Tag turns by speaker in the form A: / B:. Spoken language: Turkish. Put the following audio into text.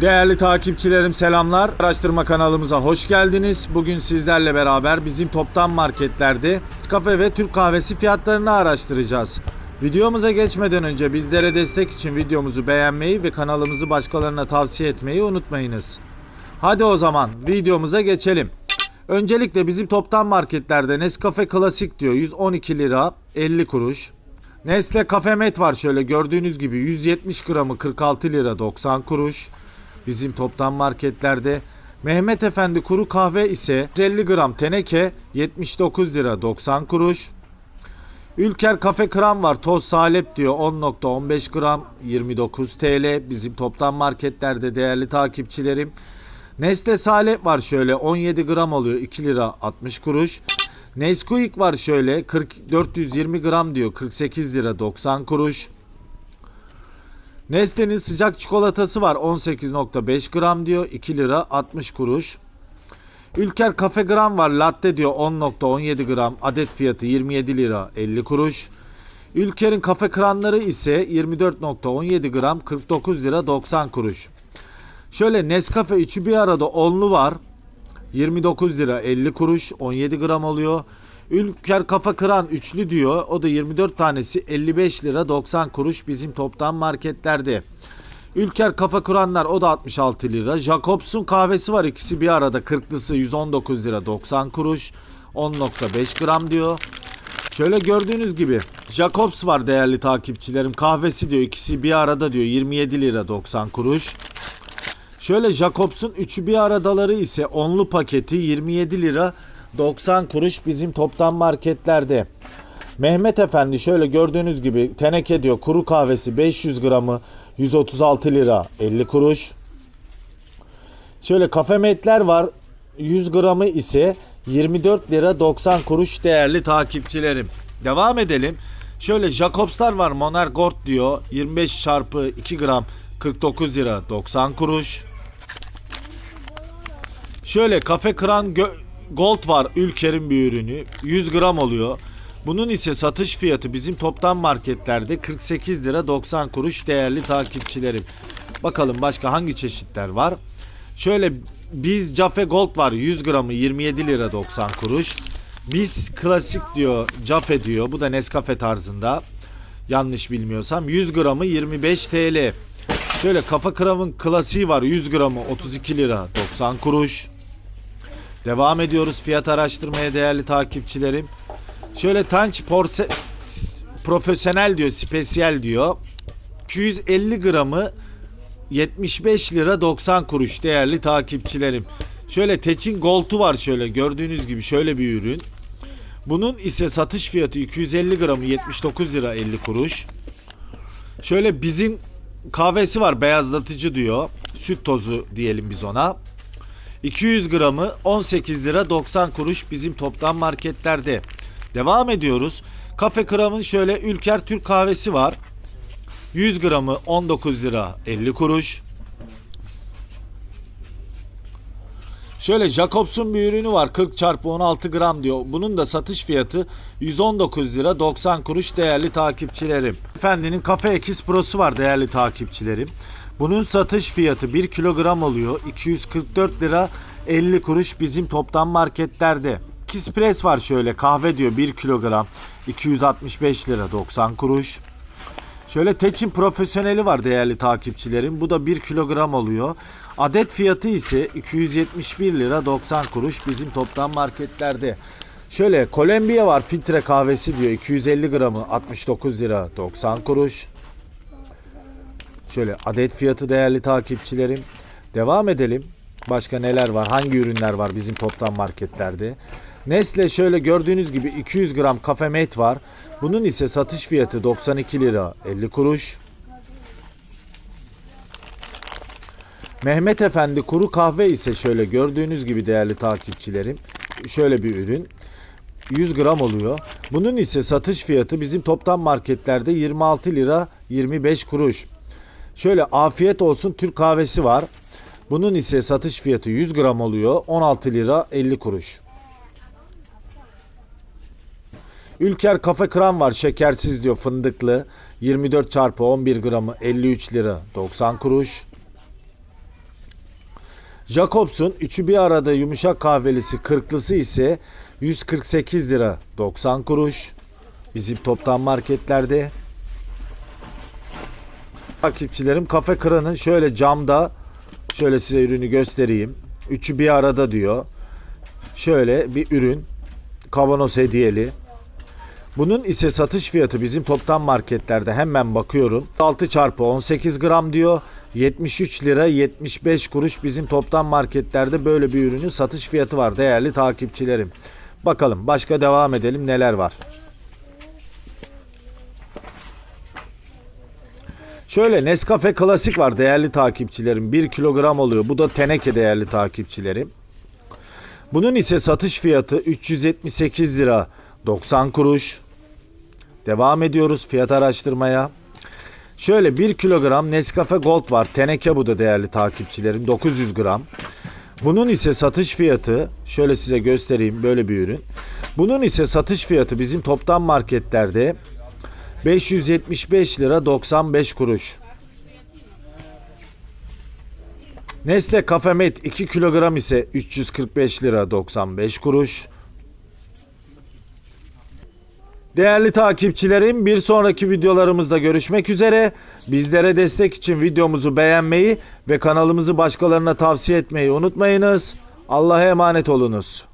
A: Değerli takipçilerim selamlar. Araştırma kanalımıza hoş geldiniz. Bugün sizlerle beraber bizim toptan marketlerde kafe ve Türk kahvesi fiyatlarını araştıracağız. Videomuza geçmeden önce bizlere destek için videomuzu beğenmeyi ve kanalımızı başkalarına tavsiye etmeyi unutmayınız. Hadi o zaman videomuza geçelim. Öncelikle bizim toptan marketlerde Nescafe Klasik diyor 112 lira 50 kuruş. Nestle Cafe Met var şöyle gördüğünüz gibi 170 gramı 46 lira 90 kuruş. Bizim toptan marketlerde Mehmet Efendi kuru kahve ise 150 gram teneke 79 lira 90 kuruş. Ülker Kafe Kram var toz salep diyor 10.15 gram 29 TL bizim toptan marketlerde değerli takipçilerim. Nestle salep var şöyle 17 gram oluyor 2 lira 60 kuruş. Nesquik var şöyle 40 420 gram diyor 48 lira 90 kuruş. Nestle'nin sıcak çikolatası var 18.5 gram diyor 2 lira 60 kuruş. Ülker Kafe Gram var latte diyor 10.17 gram adet fiyatı 27 lira 50 kuruş. Ülker'in kafe kranları ise 24.17 gram 49 lira 90 kuruş. Şöyle Nescafe üçü bir arada onlu var. 29 lira 50 kuruş 17 gram oluyor. Ülker kafa kıran üçlü diyor. O da 24 tanesi 55 lira 90 kuruş bizim toptan marketlerde. Ülker kafa kuranlar o da 66 lira. Jacobs'un kahvesi var ikisi bir arada 40'lısı 119 lira 90 kuruş. 10.5 gram diyor. Şöyle gördüğünüz gibi Jacobs var değerli takipçilerim. Kahvesi diyor ikisi bir arada diyor 27 lira 90 kuruş. Şöyle Jacobs'un üçü bir aradaları ise onlu paketi 27 lira 90 kuruş bizim toptan marketlerde. Mehmet Efendi şöyle gördüğünüz gibi teneke diyor kuru kahvesi 500 gramı 136 lira 50 kuruş. Şöyle kafemetler var 100 gramı ise 24 lira 90 kuruş değerli takipçilerim. Devam edelim. Şöyle Jacobs'lar var Monarch Gold diyor 25 çarpı 2 gram 49 lira 90 kuruş. Şöyle kafe kran gö- gold var Ülker'in bir ürünü 100 gram oluyor. Bunun ise satış fiyatı bizim toptan marketlerde 48 lira 90 kuruş değerli takipçilerim. Bakalım başka hangi çeşitler var. Şöyle biz Cafe Gold var 100 gramı 27 lira 90 kuruş. Biz klasik diyor Cafe diyor bu da Nescafe tarzında. Yanlış bilmiyorsam 100 gramı 25 TL. Şöyle kafa kramın klasiği var 100 gramı 32 lira 90 kuruş. Devam ediyoruz fiyat araştırmaya değerli takipçilerim. Şöyle Tanç porse profesyonel diyor, spesiyel diyor. 250 gramı 75 lira 90 kuruş değerli takipçilerim. Şöyle Teçin Gold'u var şöyle gördüğünüz gibi şöyle bir ürün. Bunun ise satış fiyatı 250 gramı 79 lira 50 kuruş. Şöyle bizim kahvesi var beyazlatıcı diyor. Süt tozu diyelim biz ona. 200 gramı 18 lira 90 kuruş bizim toptan marketlerde. Devam ediyoruz. Kafe Kram'ın şöyle Ülker Türk kahvesi var. 100 gramı 19 lira 50 kuruş. Şöyle Jacobs'un bir ürünü var 40 çarpı 16 gram diyor. Bunun da satış fiyatı 119 lira 90 kuruş değerli takipçilerim. Efendinin Cafe Ekis Pro'su var değerli takipçilerim. Bunun satış fiyatı 1 kilogram oluyor. 244 lira 50 kuruş bizim toptan marketlerde. Kispres var şöyle kahve diyor 1 kilogram 265 lira 90 kuruş. Şöyle Teçin profesyoneli var değerli takipçilerim. Bu da 1 kilogram oluyor. Adet fiyatı ise 271 lira 90 kuruş bizim toptan marketlerde. Şöyle Kolombiya var filtre kahvesi diyor 250 gramı 69 lira 90 kuruş. Şöyle adet fiyatı değerli takipçilerim. Devam edelim. Başka neler var? Hangi ürünler var bizim toptan marketlerde? Nestle şöyle gördüğünüz gibi 200 gram kafe mate var. Bunun ise satış fiyatı 92 lira 50 kuruş. Mehmet Efendi kuru kahve ise şöyle gördüğünüz gibi değerli takipçilerim. Şöyle bir ürün. 100 gram oluyor. Bunun ise satış fiyatı bizim toptan marketlerde 26 lira 25 kuruş. Şöyle afiyet olsun Türk kahvesi var. Bunun ise satış fiyatı 100 gram oluyor. 16 lira 50 kuruş. Ülker kafe kram var şekersiz diyor fındıklı. 24 çarpı 11 gramı 53 lira 90 kuruş. Jacobs'un üçü bir arada yumuşak kahvelisi kırklısı ise 148 lira 90 kuruş. Bizim toptan marketlerde. Takipçilerim kafe kıranın şöyle camda şöyle size ürünü göstereyim. Üçü bir arada diyor. Şöyle bir ürün kavanoz hediyeli. Bunun ise satış fiyatı bizim toptan marketlerde hemen bakıyorum. 6 çarpı 18 gram diyor. 73 lira 75 kuruş bizim toptan marketlerde böyle bir ürünün satış fiyatı var değerli takipçilerim. Bakalım başka devam edelim neler var. Şöyle Nescafe Klasik var değerli takipçilerim. 1 kilogram oluyor. Bu da teneke değerli takipçilerim. Bunun ise satış fiyatı 378 lira 90 kuruş. Devam ediyoruz fiyat araştırmaya. Şöyle 1 kilogram Nescafe Gold var. Teneke bu da değerli takipçilerim. 900 gram. Bunun ise satış fiyatı şöyle size göstereyim böyle bir ürün. Bunun ise satış fiyatı bizim toptan marketlerde 575 lira 95 kuruş. Nestle Kafemet 2 kilogram ise 345 lira 95 kuruş. Değerli takipçilerim bir sonraki videolarımızda görüşmek üzere. Bizlere destek için videomuzu beğenmeyi ve kanalımızı başkalarına tavsiye etmeyi unutmayınız. Allah'a emanet olunuz.